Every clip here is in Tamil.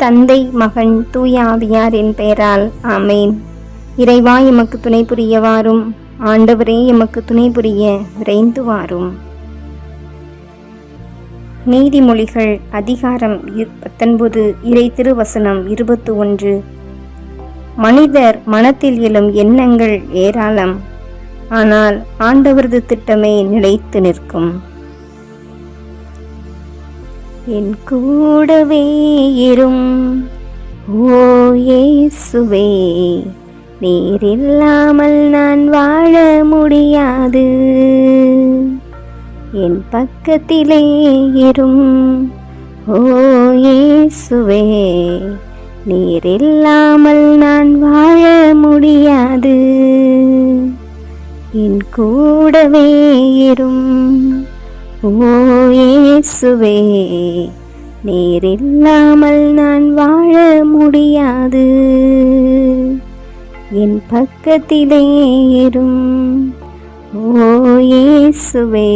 தந்தை மகன் தூய ஆவியாரின் பெயரால் ஆமேன். இறைவா எமக்கு துணை புரியவாரும். ஆண்டவரே எமக்கு துணை புரிய விரைந்து வாரும் நீதிமொழிகள் அதிகாரம் இரு- பத்தொன்பது இறை திருவசனம் இருபத்து ஒன்று மனிதர் மனத்தில் எழும் எண்ணங்கள் ஏராளம். ஆனால் ஆண்டவரது திட்டமே நிலைத்து நிற்கும். என் கூடவே இரும். ஓ இயேசுவே நீர் இல்லாமல் நான் வாழ முடியாது. என் பக்கத்திலே இரும். ஓ இயேசுவே நீர் இல்லாமல் நான் வாழ முடியாது. என் கூடவே இரும். ஓ இயேசுவே நீர் இல்லாமல் நான் வாழ முடியாது. என் பக்கத்திலே இரும் ஓ இயேசுவே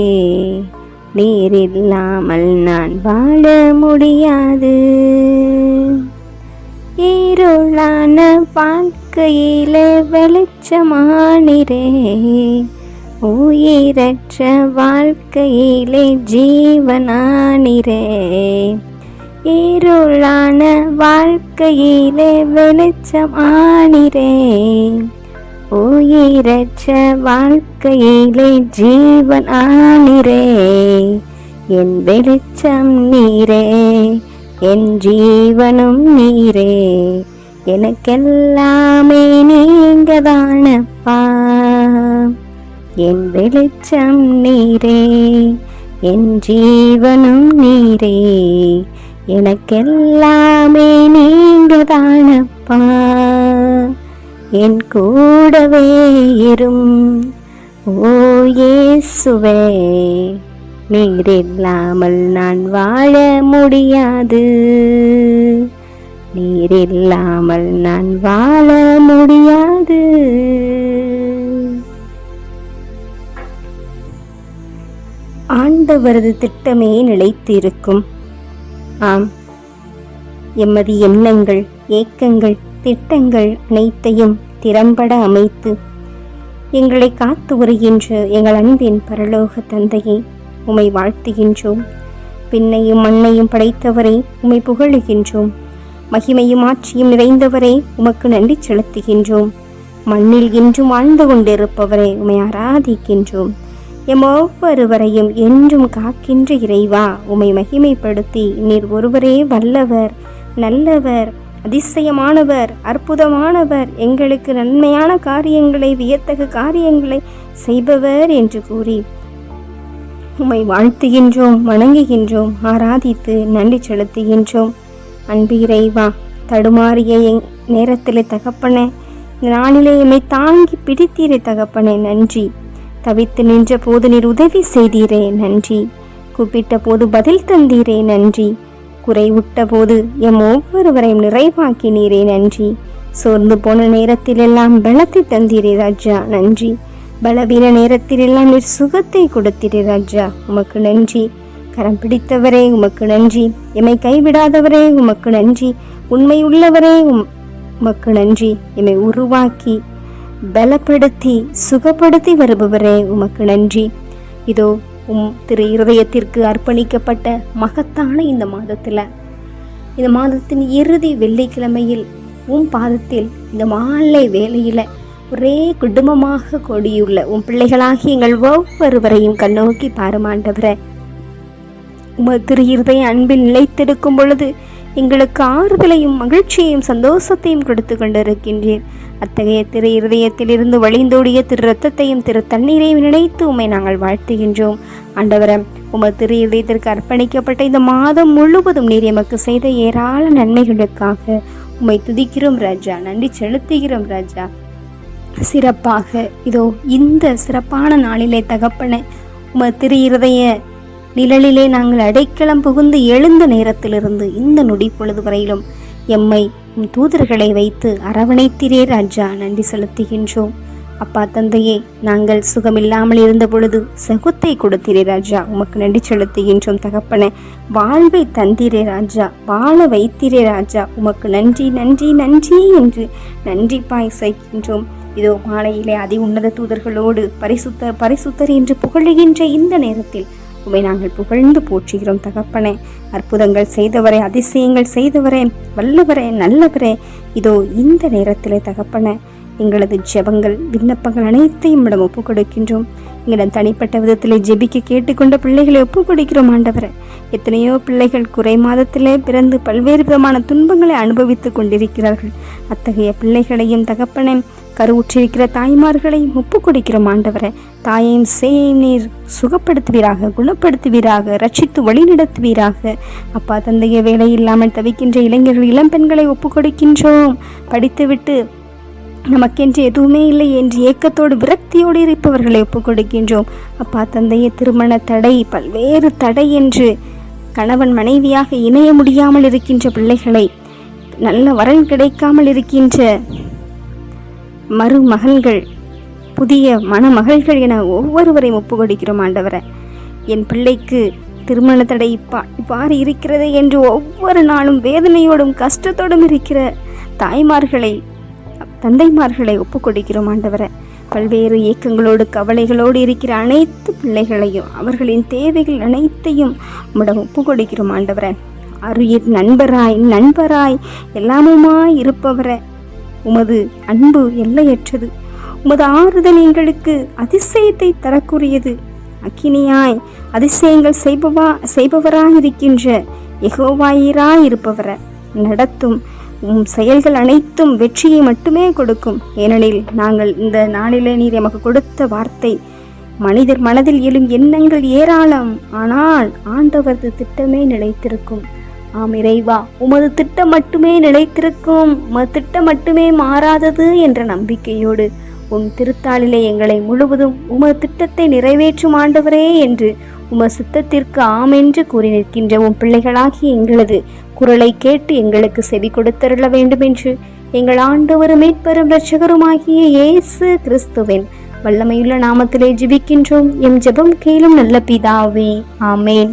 நீர் இல்லாமல் நான் வாழ முடியாது. இருளான வாழ்க்கையில வெளிச்சமானிரே உயிரற்ற வாழ்க்கையிலே ஜீவனானிரே. இருளான வாழ்க்கையிலே வெளிச்சம் ஆனிரே உயிரற்ற வாழ்க்கையிலே ஜீவன் ஆனிரே என் வெளிச்சம் நீரே என் ஜீவனும் நீரே. எனக்கெல்லாமே நீங்க தானப்பா என் வெளிச்சம் நீரே என் ஜீவனும் நீரே. எனக்கெல்லாமே நீங்க தானப்பா என் கூடவே இரும் ஓ இயேசுவே. நீர் இல்லாமல் நான் வாழ முடியாது. நீர் இல்லாமல் நான் வாழ முடியாது. ஆண்டவரது திட்டமே நிலைத்திருக்கும். ஆம். எமது எண்ணங்கள் ஏக்கங்கள் திட்டங்கள் அனைத்தையும் திறம்பட அமைத்து எங்களை காத்து வருகின்ற எங்கள் அன்பின் பரலோக தந்தையை உமை வாழ்த்துகின்றோம். பின்னையும் மண்ணையும் படைத்தவரை உமை புகழுகின்றோம். மகிமையும் ஆட்சியும் நிறைந்தவரே உமக்கு நன்றி செலுத்துகின்றோம். மண்ணில் இன்றும் வாழ்ந்து கொண்டிருப்பவரை உமை ஆராதிக்கின்றோம். எம் ஒவ்வொருவரையும் என்றும் காக்கின்ற இறைவா. உமை மகிமைப்படுத்தி நீர் ஒருவரே வல்லவர் நல்லவர் அதிசயமானவர் அற்புதமானவர் எங்களுக்கு நன்மையான காரியங்களை வியத்தகு காரியங்களை செய்பவர் என்று கூறி உம்மை வாழ்த்துகின்றோம் வணங்குகின்றோம் ஆராதித்து நன்றி செலுத்துகின்றோம். அன்பு இறைவா தடுமாறிய எங் நேரத்தில் தகப்பன இந்த நாளிலே எம்மை தாங்கி பிடித்தீரை தகப்பனே நன்றி. தவித்து நின்ற போது நீர் உதவி செய்தீரே நன்றி. கூப்பிட்ட போது பதில் தந்தீரே நன்றி. குறைவுட்ட போது எம் ஒவ்வொருவரையும் நிறைவாக்கினீரே நன்றி. சோர்ந்து போன நேரத்திலெல்லாம் பலத்தை தந்தீரே ராஜா நன்றி. பலவீன நேரத்திலெல்லாம் நீர் சுகத்தை கொடுத்தீரே ராஜா உமக்கு நன்றி. கரம் பிடித்தவரே உமக்கு நன்றி. எம்மை கைவிடாதவரே உமக்கு நன்றி. உண்மை உள்ளவரே உம் உமக்கு நன்றி. எம்மை உருவாக்கி பலப்படுத்தி சுகப்படுத்தி வருபவரே உமக்கு நன்றி. இதோ உம் திரு இருதயத்திற்கு அர்ப்பணிக்கப்பட்ட மகத்தான இந்த மாதத்தில் இந்த மாதத்தின் இறுதி வெள்ளிக்கிழமையில் உம் பாதத்தில் இந்த மாலை வேலையில் ஒரே குடும்பமாக கொடியுள்ள உன் பிள்ளைகளாகி எங்கள் ஒவ்வொருவரையும் கண்ணோக்கி பாருமாண்டவரே. உமது திரு இருதய அன்பில் நிலைத்திருக்கும் பொழுது எங்களுக்கு ஆறுதலையும் மகிழ்ச்சியையும் சந்தோஷத்தையும் கொடுத்து கொண்டிருக்கின்றீர். அத்தகைய திரு இருதயத்திலிருந்து வழிந்தோடிய திரு ரத்தத்தையும் திரு தண்ணீரையும் நினைத்து உம்மை நாங்கள் வாழ்த்துகின்றோம். ஆண்டவரே உமது திரு இதயத்திற்கு அர்ப்பணிக்கப்பட்ட இந்த மாதம் முழுவதும் நீர் எமக்கு செய்த ஏராள நன்மைகளுக்காக உம்மை துதிக்கிறோம் ராஜா நன்றி செலுத்துகிறோம் ராஜா. சிறப்பாக இதோ இந்த சிறப்பான நாளிலே தகப்பன உமது திரு இருதய நிழலிலே நாங்கள் அடைக்கலம் புகுந்து எழுந்த நேரத்திலிருந்து இந்த நொடி பொழுது வரையிலும் எம்மை உம் தூதர்களை வைத்து அரவணைத்திரே ராஜா. நன்றி செலுத்துகின்றோம். அப்பா தந்தையே நாங்கள் சுகமில்லாமல் இருந்த பொழுது சகுத்தை கொடுத்தீரே ராஜா. உமக்கு நன்றி செலுத்துகின்றோம் தகப்பன. வாழ்வை தந்தீரே ராஜா. வாழ வைத்தீரே ராஜா. உமக்கு நன்றி நன்றி நன்றி என்று நன்றி பாய் செய்கின்றோம் இதோ மாலையிலே அதி உன்னத தூதர்களோடு பரிசுத்த பரிசுத்தர் என்று புகழுகின்ற இந்த நேரத்தில் உமை நாங்கள் புகழ்ந்து போற்றுகிறோம் தகப்பனே. அற்புதங்கள் செய்தவரே அதிசயங்கள் செய்தவரே வல்லவரே நல்லவரே. இதோ இந்த நேரத்திலே தகப்பனே எங்களது ஜெபங்கள் விண்ணப்பங்கள் அனைத்தையும் இடம் ஒப்புக் கொடுக்கின்றோம் எங்களிடம் தனிப்பட்ட விதத்திலே ஜெபிக்க கேட்டுக்கொண்ட பிள்ளைகளை ஒப்புக் கொடுக்கிறோம் ஆண்டவரை. எத்தனையோ பிள்ளைகள் குறை மாதத்திலே பிறந்து பல்வேறு விதமான துன்பங்களை அனுபவித்துக் கொண்டிருக்கிறார்கள். அத்தகைய பிள்ளைகளையும் தகப்பனை கருவுற்றிருக்கிற தாய்மார்களை ஒப்பு கொடுக்கிறோம் ஆண்டவரை தாயையும் சேயையும் நீர் சுகப்படுத்துவீராக குணப்படுத்துவீராக ரட்சித்து வழிநடத்துவீராக. அப்பா தந்தைய வேலை இல்லாமல் தவிக்கின்ற இளைஞர்கள் இளம்பெண்களை ஒப்பு கொடுக்கின்றோம். படித்துவிட்டு நமக்கென்று எதுவுமே இல்லை என்று ஏக்கத்தோடு விரக்தியோடு இருப்பவர்களை ஒப்புக் கொடுக்கின்றோம். அப்பா தந்தைய திருமண தடை பல்வேறு தடை என்று கணவன் மனைவியாக இணைய முடியாமல் இருக்கின்ற பிள்ளைகளை நல்ல வரன் கிடைக்காமல் இருக்கின்ற மருமகன்கள் புதிய மணமகள்கள் என ஒவ்வொருவரையும் ஒப்பு கொடுக்கிறோம் ஆண்டவரை. என் பிள்ளைக்கு திருமண தடை இப்பா இவ்வாறு இருக்கிறது என்று ஒவ்வொரு நாளும் வேதனையோடும் கஷ்டத்தோடும் இருக்கிற தாய்மார்களை தந்தைமார்களை ஒப்பு கொடுக்கிறோம் ஆண்டவரை. பல்வேறு இயக்கங்களோடு கவலைகளோடு இருக்கிற அனைத்து பிள்ளைகளையும் அவர்களின் தேவைகள் அனைத்தையும் உம்மிடம் ஒப்பு கொடுக்கிறோம் ஆண்டவரை. அருயிர் நண்பராய் நண்பராய் எல்லாமுமாய் இருப்பவரை. உமது அன்பு எல்லையற்றது. உமது ஆறுதல் எங்களுக்கு அதிசயத்தை தரக்கூடியது. அக்கினியாய் அதிசயங்கள் செய்பவா செய்பவராயிருக்கின்ற எகோவாயிராய் இருப்பவர நடத்தும் உம் செயல்கள் அனைத்தும் வெற்றியை மட்டுமே கொடுக்கும். ஏனெனில் நாங்கள் இந்த நாளிலே நீர் எமக்கு கொடுத்த வார்த்தை மனிதர் மனதில் எழும் எண்ணங்கள் ஏராளம். ஆனால் ஆண்டவரது திட்டமே நிலைத்திருக்கும். ஆம் இறைவா உமது திட்டம் மட்டுமே நிலைத்திருக்கும் உமது திட்டம் மட்டுமே மாறாதது என்ற நம்பிக்கையோடு உன் திருத்தாளிலே எங்களை முழுவதும் உமது திட்டத்தை நிறைவேற்றும் ஆண்டவரே என்று உம சித்தத்திற்கு ஆமென்று கூறி நிற்கின்ற உன் பிள்ளைகளாகி எங்களது குரலை கேட்டு எங்களுக்கு செவி கொடுத்தருள வேண்டுமென்று எங்கள் ஆண்டவரும் மீட்பெறும் இரட்சகருமாகிய இயேசு கிறிஸ்துவின் வல்லமையுள்ள நாமத்திலே ஜிபிக்கின்றோம். எம் ஜெபம் கேளும் நல்ல பிதாவே. ஆமேன்.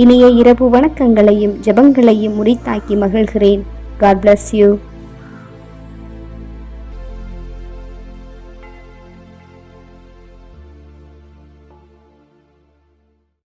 இனிய இரவு வணக்கங்களையும் ஜெபங்களையும் முறித்தாக்கி மகிழ்கிறேன். God bless you